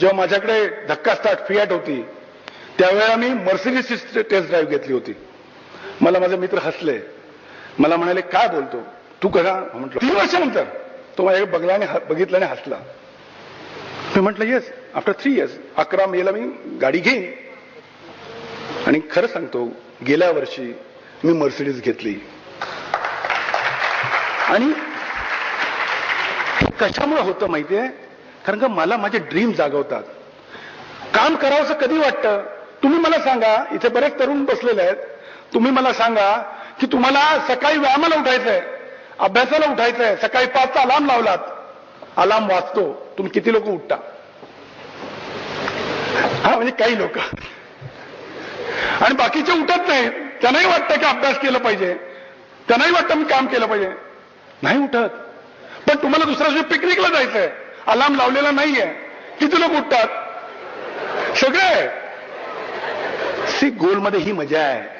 जेव्हा माझ्याकडे धक्का स्टार्ट फियाट होती त्यावेळेला मी मर्सिडीसची टेस्ट ड्राईव्ह घेतली होती. मला माझे मित्र हसले. मला म्हणाले काय बोलतो? तू कसा म्हटलं तीन वर्षानंतर. तो माझ्याकडे बघला आणि आणि हसला. मी म्हटलं येस आफ्टर थ्री इयर्स अकरा मेला मी गाडी घेईन. आणि खरं सांगतो गेल्या वर्षी मी मर्सिडीज घेतली. आणि कशामुळे होतं माहितीये? कारण का मला माझे ड्रीम जागवतात. काम करावंसं कधी वाटतं? तुम्ही मला सांगा इथे बरेच तरुण बसलेले आहेत. तुम्ही मला सांगा की तुम्हाला सकाळी व्यायामाला उठायचंय अभ्यासाला उठायचंय सकाळी पाचचा अलार्म लावलात. अलार्म वाचतो तुम्ही किती लोक उठता? हा म्हणजे काही लोक. आणि बाकीचे उठत नाहीत त्यांनाही वाटतं की अभ्यास केला पाहिजे. त्यांनाही वाटतं मी काम केलं पाहिजे. नाही उठत. पण तुम्हाला दुसऱ्या दिवशी पिकनिकला जायचंय. अलार्म लावलेला नाहीये. किती लोक उठतात? सगळे? सी गोलमध्ये ही मजा आहे.